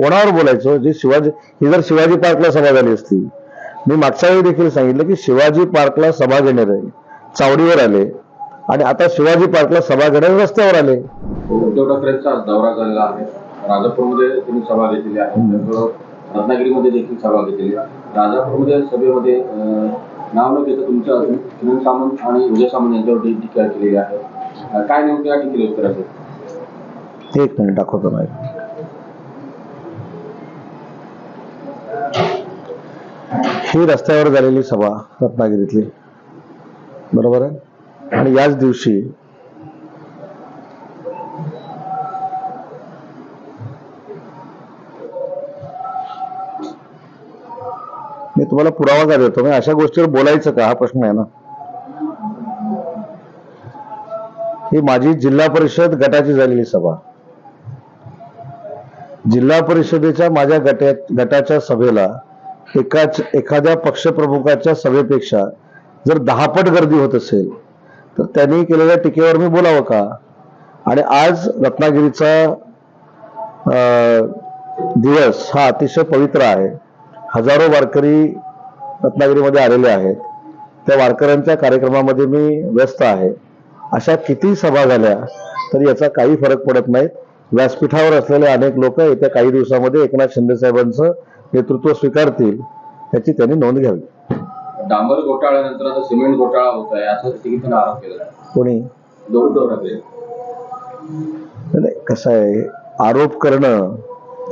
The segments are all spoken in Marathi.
कोणावर बोलायचं? जे शिवाजी ही जर शिवाजी पार्कला सभा झाली असती मी मागच्या वेळी देखील सांगितलं की शिवाजी पार्कला सभा घेणार आहे चावडीवर आले आणि आता शिवाजी पार्कला सभा घेणार रस्त्यावर आले. उद्धव ठाकरेंचा दौरा झालेला आहे. राजापूरमध्ये त्यांनी सभा घेतलेली आहे. रत्नागिरीमध्ये देखील सभा घेतलेली आहे. राजापूरमध्ये सभेमध्ये नाव न घेता तुमच्या सुनील सामंत आणि उदय सामंत यांच्यावर टीका केलेली आहे. काय नेमकं या टीकेला उत्तर असेल एक मिनिट दाखवतो नाही ही रस्त्यावर झालेली सभा रत्नागिरीतली. बरोबर आहे? आणि याच दिवशी मी तुम्हाला पुरावा का देतो? मी अशा गोष्टीवर बोलायचं का? हा प्रश्न आहे ना. ही माझी जिल्हा परिषद गटाची झालेली सभा. जिल्हा परिषदेच्या माझ्या गटात गटाच्या सभेला एकाच एखाद्या पक्षप्रमुखाच्या सभेपेक्षा जर दहापट गर्दी होत असेल तर त्यांनी केलेल्या टीकेवर मी बोलावं का? आणि आज रत्नागिरीचा दिवस हा अतिशय पवित्र आहे. हजारो वारकरी रत्नागिरीमध्ये आलेले आहेत. त्या वारकऱ्यांच्या कार्यक्रमामध्ये मी व्यस्त आहे. अशा किती सभा झाल्या तरी याचा काही फरक पडत नाही व्यासपीठावर असलेले अनेक लोक येत्या काही दिवसामध्ये एकनाथ शिंदे साहेबांचं नेतृत्व स्वीकारतील याची त्यांनी नोंद घ्यावी. डांबर घोटाळ्यानंतर आता सिमेंट घोटाळा होत आहे असा देखील आरोप केला आहे. कोणी? नाही, कसं आहे आरोप करणं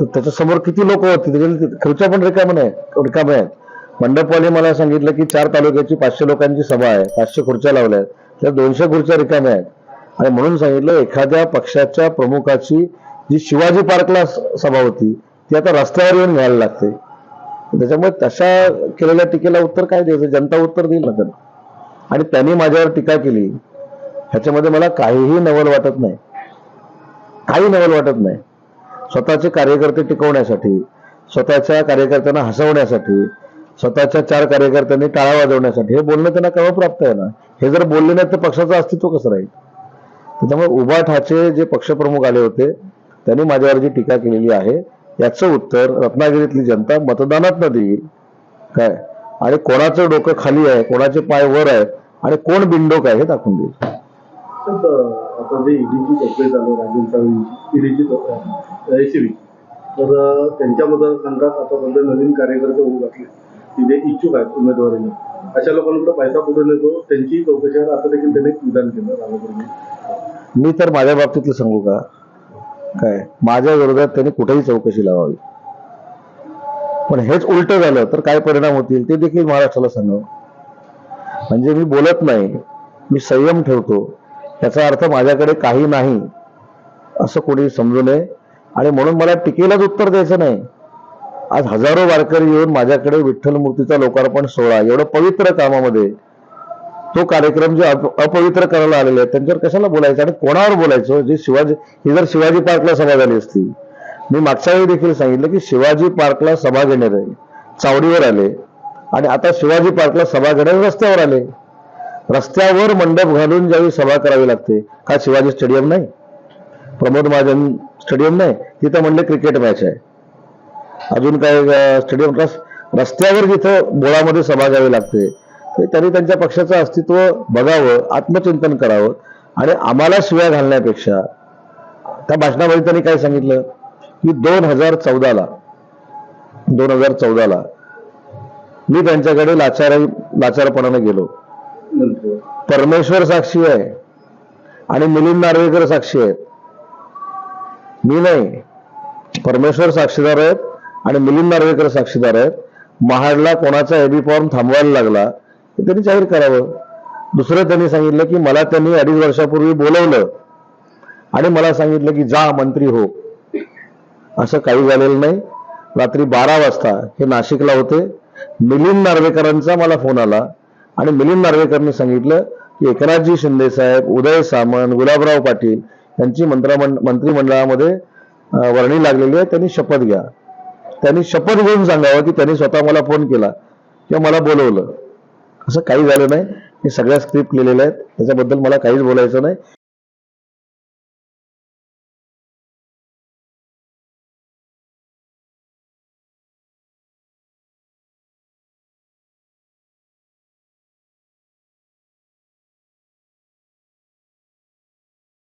तर त्याच्यासमोर किती लोक होती? त्याच्या खुर्च्या पण रिकाम नाही रिकाम्या आहेत. मंडपवाले मला सांगितलं की चार तालुक्याची पाचशे लोकांची सभा आहे पाचशे खुर्च्या लावल्या आहेत. त्या दोनशे खुर्च्या रिकाम्या आहेत. आणि म्हणून सांगितलं एखाद्या पक्षाच्या प्रमुखाची जी शिवाजी पार्कला सभा होती ती आता रस्त्यावर येऊन घ्यायला लागते. त्याच्यामुळे तशा केलेल्या टीकेला उत्तर काय द्यायचं? जनता उत्तर देईल ना त्यांना. आणि त्यांनी माझ्यावर टीका केली. ह्याच्यामध्ये मला काहीही नवल वाटत नाही. काही नवल वाटत नाही. स्वतःचे कार्यकर्ते टिकवण्यासाठी स्वतःच्या कार्यकर्त्यांना हसवण्यासाठी स्वतःच्या चार कार्यकर्त्यांनी टाळा वाजवण्यासाठी हे बोलणं त्यांना कवा प्राप्त आहे ना हे जर बोलले नाही तर पक्षाचं अस्तित्व कसं राहील? त्याच्यामुळे उभा ठाचे जे पक्षप्रमुख आले होते त्यांनी माझ्यावर जी टीका केलेली आहे याचं उत्तर रत्नागिरीतली जनता मतदानात न देईल. काय? आणि कोणाचं डोकं खाली आहे कोणाचे पाय वर आहे आणि कोण बिंडोक आहे हे दाखवून देईल. तर आता जे ईडीची चौकशी चालू आहे ईडीची एसीबी तर त्यांच्या मतदारसंघात आता सध्या नवीन कार्यकर्ते होऊ घातले तिथे इच्छुक आहेत उमेदवारीने. अशा लोकांकडे पैसा कुठे नेतो त्यांची चौकशी आता देखील त्यांनी निदान विधान केलं राजापूरमध्ये मी तर माझ्या बाबतीतलं सांगू का? काय? माझ्या विरोधात त्यांनी कुठेही चौकशी लावावी. पण हेच उलट झालं तर काय परिणाम होतील ते देखील महाराष्ट्राला सांगावं. म्हणजे मी बोलत नाही मी संयम ठेवतो. याचा अर्थ माझ्याकडे काही नाही असं कोणी समजू नये. आणि म्हणून मला टीकेलाच उत्तर द्यायचं नाही. आज हजारो वारकरी येऊन माझ्याकडे विठ्ठल मूर्तीचा लोकार्पण सोहळा एवढं पवित्र कामामध्ये तो कार्यक्रम जे अप- अपवित्र करायला आलेले आहेत त्यांच्यावर कशाला बोलायचं? आणि कोणावर बोलायचं? जे शिवाजी ही जर शिवाजी पार्कला सभा झाली असती मी मागच्या वेळी देखील सांगितलं की शिवाजी पार्कला सभा घेणार आहे. चावडीवर आले. आणि आता शिवाजी पार्कला सभा घेणार रस्त्यावर आले. रस्त्यावर मंडप घालून ज्यावेळी सभा करावी लागते का शिवाजी स्टेडियम नाही? प्रमोद महाजन स्टेडियम नाही. तिथं म्हणले क्रिकेट मॅच आहे. अजून काय स्टेडियम रस्त्यावर जिथं बोळामध्ये सभा घ्यावी लागते त्यांनी त्यांच्या पक्षाचं अस्तित्व बघावं आत्मचिंतन करावं आणि आम्हाला शिव्या घालण्यापेक्षा त्या भाषणामध्ये त्यांनी काय सांगितलं? की दोन हजार चौदाला दोन हजार चौदाला मी त्यांच्याकडे लाचार लाचारपणाने गेलो. परमेश्वर साक्षी आहे आणि मिलिंद नार्वेकर साक्षी आहेत. मी नाही. परमेश्वर साक्षीदार आहेत आणि मिलिंद नार्वेकर साक्षीदार आहेत. महाडला कोणाचा एबी फॉर्म थांबवायला लागला हे त्यांनी जाहीर करावं. दुसरं त्यांनी सांगितलं की मला त्यांनी अडीच वर्षापूर्वी बोलवलं आणि मला सांगितलं की जा मंत्री हो. असं काही झालेलं नाही. रात्री बारा वाजता हे नाशिकला होते. मिलिंद नार्वेकरांचा मला फोन आला आणि मिलिंद नार्वेकरने सांगितलं की एकनाथजी शिंदे साहेब उदय सामंत गुलाबराव पाटील यांची मंत्रमंड मंत्रिमंडळामध्ये वर्णी लागलेली आहे. त्यांनी शपथ घ्या. त्यांनी शपथ घेऊन सांगावं की त्यांनी स्वतः मला फोन केला किंवा मला बोलवलं. असं काही झालं नाही. मी सगळ्या स्क्रिप्ट लिहिलेल्या आहेत. त्याच्याबद्दल मला काहीच बोलायचं नाही.